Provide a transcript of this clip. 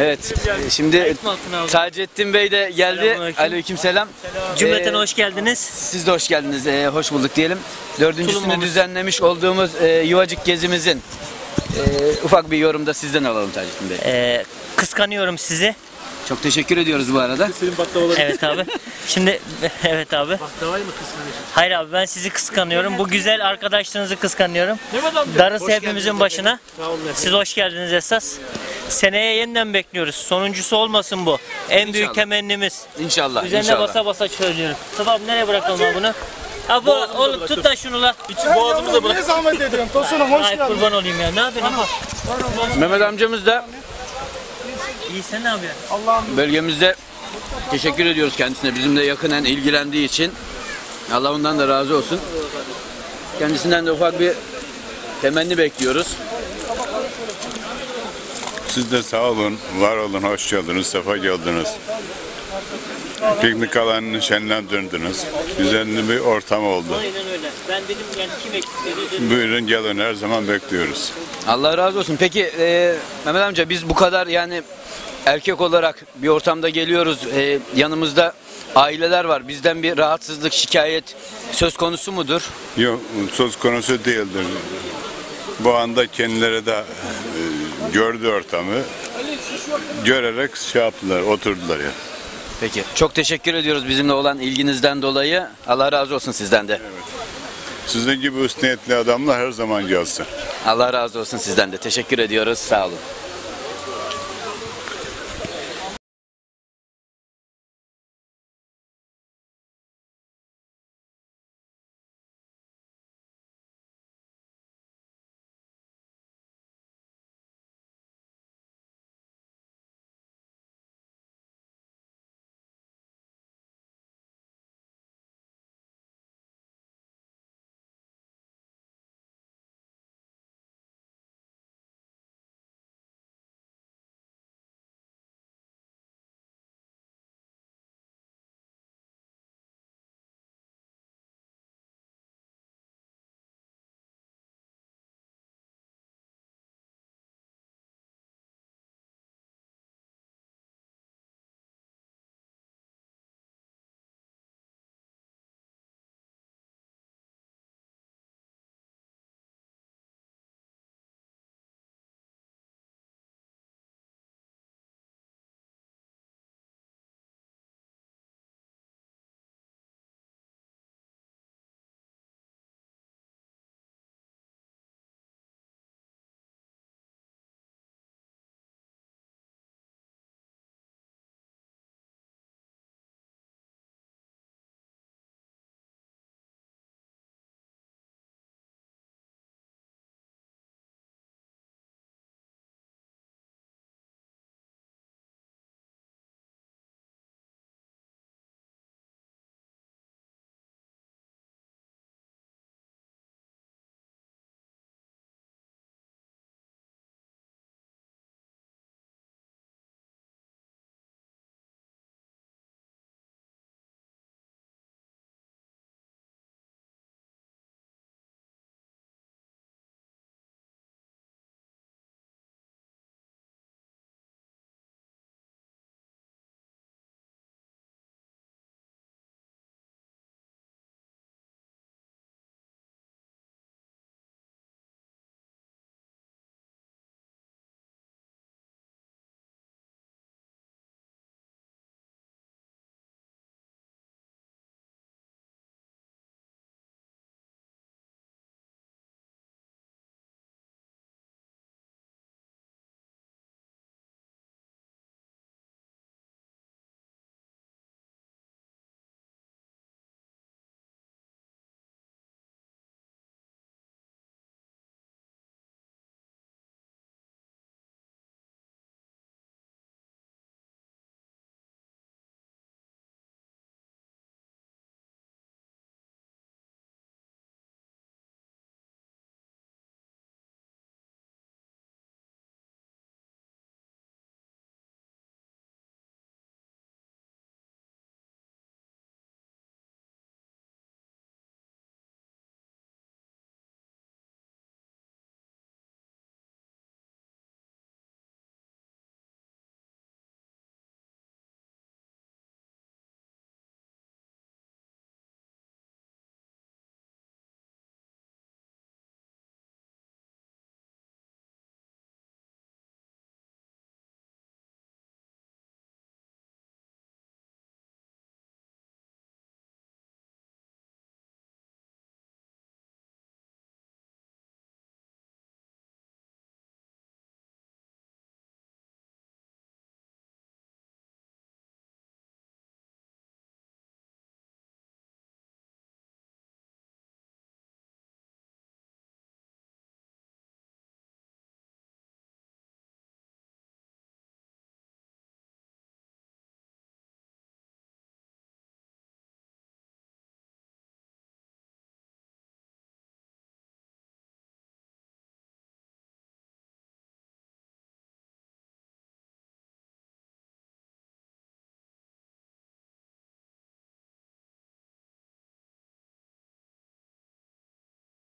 Evet, e, şimdi Taceddin Bey de geldi. Selamünaleyküm. Aleykümselam. Cümleten Ee, hoş geldiniz. Siz de hoş geldiniz, e, hoş bulduk diyelim. Dördüncüsünü Tulumumuz. düzenlemiş olduğumuz e, Yuvacık gezimizin e, ufak bir yorumda sizden alalım Taceddin Bey. Ee, kıskanıyorum sizi. Çok teşekkür ediyoruz bu arada. Evet abi. Şimdi evet abi. Hayır abi ben sizi kıskanıyorum. Bu güzel arkadaşlarınızı kıskanıyorum. Darısı hepimizin başına. Siz hoş geldiniz esas. Seneye yeniden bekliyoruz. Sonuncusu olmasın bu. En büyük İnşallah. temennimiz. İnşallah, Üzerine inşallah. basa basa söylüyorum. Sıvap nereye bırakalım abi bunu? Abi oğlum tut da şunu la. Boğazımıza bırak. Ne zahmet ediyorsun? Tosunum hoş Ay geldin. kurban olayım ya. Ne yapıyorsun? Mehmet amcamız da İyi sen ne yapıyorsun? bölgemizde teşekkür ediyoruz kendisine. Bizimle yakinen ilgilendiği için. Allah ondan da razı olsun. Kendisinden de ufak bir temenni bekliyoruz. Siz de sağ olun, var olun, hoş geldiniz, sefa geldiniz. Piknik alanını şenlendirdiniz. Güzel bir ortam oldu. Aynen öyle. Ben dedim yani kim eksik dedi. dedim. Buyurun gelin, her zaman bekliyoruz. Allah razı olsun. Peki e, Mehmet amca biz bu kadar yani erkek olarak bir ortamda geliyoruz. E, yanımızda aileler var. Bizden bir rahatsızlık, şikayet söz konusu mudur? Yok, söz konusu değildir. Bu anda kendileri de gördü ortamı. Görerek şey yaptılar, oturdular ya. Peki. Çok teşekkür ediyoruz bizimle olan ilginizden dolayı. Allah razı olsun sizden de. Sizin gibi üst niyetli adamlar her zaman gelsin. Allah razı olsun sizden de. Teşekkür ediyoruz. Sağ olun.